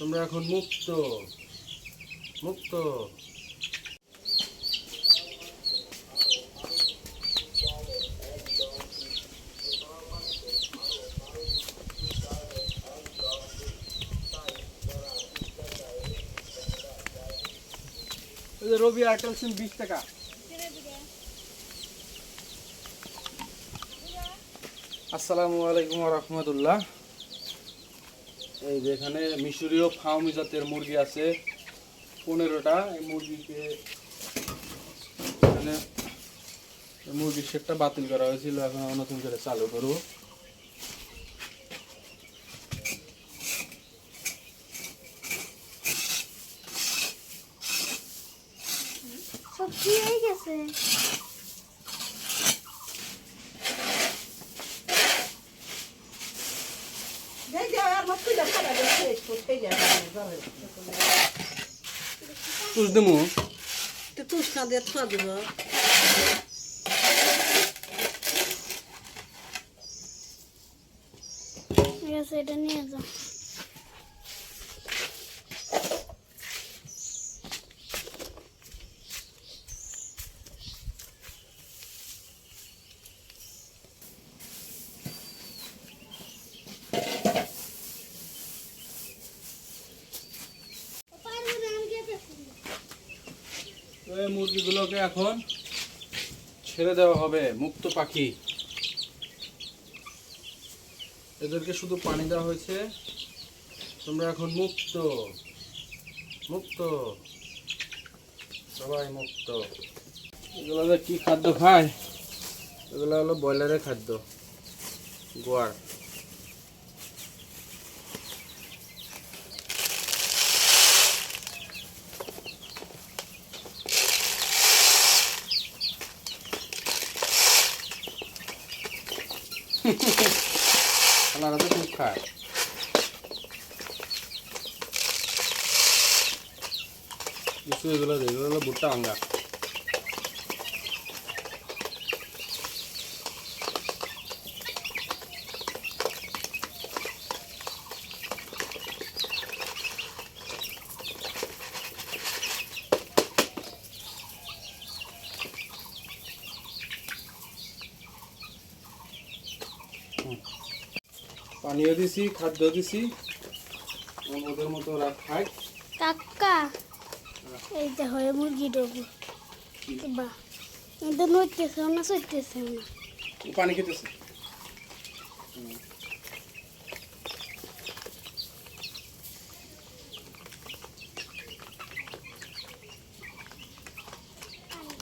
তোমরা এখন মুক্ত। মুক্ত। রবি আর্টেল সিম বিশ টাকা। আসসালামু আলাইকুম রহমতুল্লাহ। এই যে এখানে মিশরীয় ফার্মি জাতের মুরগি আছে, পনেরোটা। এই মুরগিকে এখানে মুরগির সেটটা বাতিল করা হয়েছিল, এখন নতুন করে চালু করব। তুষ দেবো তুষনা দিয়ে থোয়া দিব এটা নিয়ে যাও তো মুরগিগুলোকে এখন ছেড়ে দেওয়া হবে, মুক্ত পাখি। এদেরকে শুধু পানি দেওয়া হয়েছে। তোমরা এখন মুক্ত মুক্ত, সবাই মুক্ত। এগুলো কি খাদ্য খায়? এগুলো হলো ব্রয়লারের খাদ্য, গোয়ার। খালারা তো খুব খায় কিছু এগুলো ভুট্টা ভাঙ্গা পানিও দিছি খাদ্য দিছি। ওদের মতো ওরা খায়। কাকা এই যে হয় মুরগি ডোবো বা এটা নড়তেছে না চড়তেছে না পানি খেতেছে।